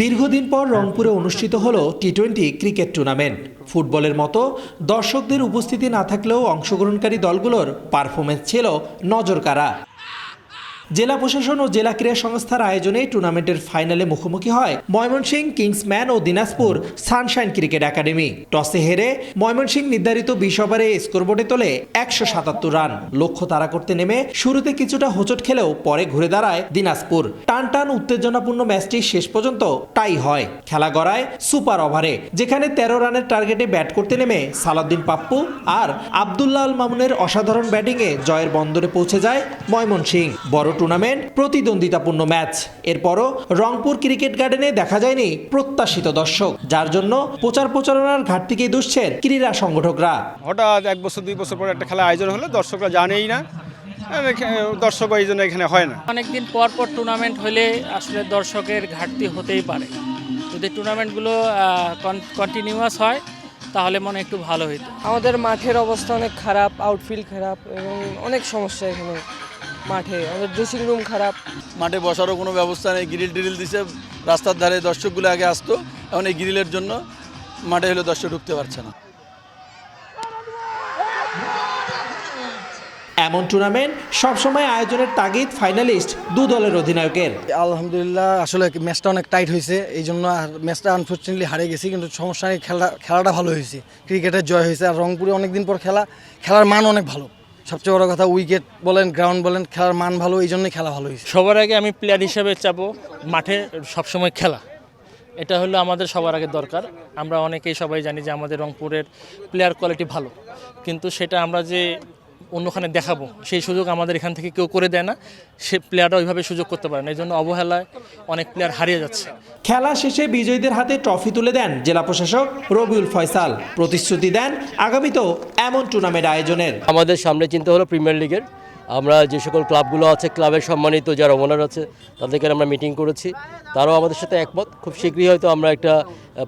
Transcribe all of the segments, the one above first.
দীর্ঘদিন পর রংপুরে অনুষ্ঠিত হল টি টোয়েন্টি ক্রিকেট টুর্নামেন্ট। ফুটবলের মতো দর্শকদের উপস্থিতি না থাকলেও অংশগ্রহণকারী দলগুলোর পারফরমেন্স ছিল নজরকাড়া। জেলা প্রশাসন ও জেলা ক্রীড়া সংস্থার আয়োজনে টুর্নামেন্টের ফাইনালে মুখোমুখি হয় ময়মনসিংহ কিংসম্যান ও দিনাজপুর সানশাইন ক্রিকেট একাডেমি। টসে হেরে ময়মনসিংহ নির্ধারিত বিশ ওভারে স্কোরবোর্ডে তোলে একশো সাতাত্তর রান। লক্ষ্য তাড়া করতে নেমে শুরুতে কিছুটা হোঁচট খেলেও পরে ঘুরে দাঁড়ায় দিনাজপুর। টান টান উত্তেজনাপূর্ণ ম্যাচটি শেষ পর্যন্ত টাই হয়। খেলা গড়ায় সুপার ওভারে, যেখানে তেরো রানের টার্গেটে ব্যাট করতে নেমে সালাউদ্দিন পাপ্পু আর আবদুল্লাহ আল মামুনের অসাধারণ ব্যাটিংয়ে জয়ের বন্দরে পৌঁছে যায় ময়মনসিংহ। বড় টুর্নামেন্ট প্রতিদ্বন্দ্বিতাপূর্ণ ম্যাচ এরপরও রংপুর ক্রিকেট গার্ডেনে দেখা যায়নি প্রত্যাশিত দর্শক যার জন্য প্রচার প্রচারণার ঘাটতিকেই দুষছেন ক্রীড়া সংগঠকরা। হঠাৎ এক বছর দুই বছর পর একটা খেলা আয়োজন হলে দর্শকরা জানেই না। দর্শক এই জন্য এখানে হয় না। অনেকদিন পর পর টুর্নামেন্ট হলে আসলে দর্শকের ঘাটতি হতেই পারে। যদি টুর্নামেন্টগুলো কন্টিনিউয়াস হয় তাহলে মনে হয় একটু ভালো হইতো। আমাদের মাঠের অবস্থা অনেক খারাপ আউটফিল্ড খারাপ এবং অনেক সমস্যা এখানে। মাঠে? আমাদের ড্রেসিং রুম খারাপ। মাঠে বসারও কোনো ব্যবস্থা নেই। গ্রিল টিরিল দিছে রাস্তার ধারে দর্শকগুলো আগে আসতো এখন এই গ্রিলের জন্য মাঠে হলে দর্শক ঢুকতে পারছে না। এমন টুর্নামেন্ট সবসময় আয়োজনের তাগিদ ফাইনালিস্ট দু দলের অধিনায়কের। আলহামদুলিল্লাহ আসলে ম্যাচটা অনেক টাইট হয়েছে এই জন্য আর ম্যাচটা আনফর্চুনেটলি হারে গেছি কিন্তু সমস্যা নেই খেলা খেলাটা ভালো হয়েছে ক্রিকেটের জয় হয়েছে আর রংপুরে অনেকদিন পর খেলা খেলার মান অনেক ভালো। সবচেয়ে বড় কথা উইকেট বলেন গ্রাউন্ড বলেন, খেলার মান ভালো, এই জন্যই খেলা ভালো হয়েছে। সবার আগে আমি প্লেয়ার হিসেবে চাবো মাঠে সবসময় খেলা। এটা হলো আমাদের সবার আগে দরকার। আমরা অনেকেই সবাই জানি যে আমাদের রংপুরের প্লেয়ার কোয়ালিটি ভালো। কিন্তু সেটা আমরা যে অন্যখানে দেখাবো। সেই সুযোগ আমাদের এখান থেকে কেউ করে দেয় না। সে প্লেয়াররা ওইভাবে সুযোগ করতে পারে না। এই জন্য অবহেলায় অনেক প্লেয়ার হারিয়ে যাচ্ছে। খেলা শেষে বিজয়ীদের হাতে ট্রফি তুলে দেন জেলা প্রশাসক রবিউল ফয়সাল। প্রতিশ্রুতি দেন আগামীতেও এমন টুর্নামেন্ট আয়োজনের। আমাদের সামনে চিন্তা হলো প্রিমিয়ার লিগের আমরা যে সকল ক্লাবগুলো আছে, ক্লাবের সম্মানিত যারা ওনার আছে, তাদেরকে আমরা মিটিং করেছি। তারাও আমাদের সাথে একমত। খুব শীঘ্রই হয়তো আমরা একটা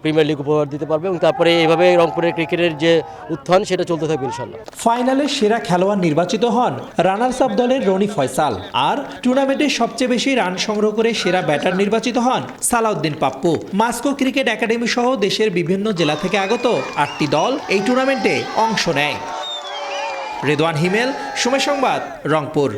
প্রিমিয়ার লিগ উপহার দিতে পারব এবং তারপরে এইভাবে রংপুরের ক্রিকেটের যে উত্থান, সেটা চলতে থাকবে ইনশাল্লাহ ফাইনালে সেরা খেলোয়াড় নির্বাচিত হন রানার্স আপ দলের রনি ফয়সাল আর টুর্নামেন্টে সবচেয়ে বেশি রান সংগ্রহ করে সেরা ব্যাটার নির্বাচিত হন সালাউদ্দিন পাপ্পু। মাস্কো ক্রিকেট একাডেমি সহ দেশের বিভিন্ন জেলা থেকে আগত আটটি দল এই টুর্নামেন্টে অংশ নেয়। রেদওয়ান হিমেল সময় সংবাদ রংপুর।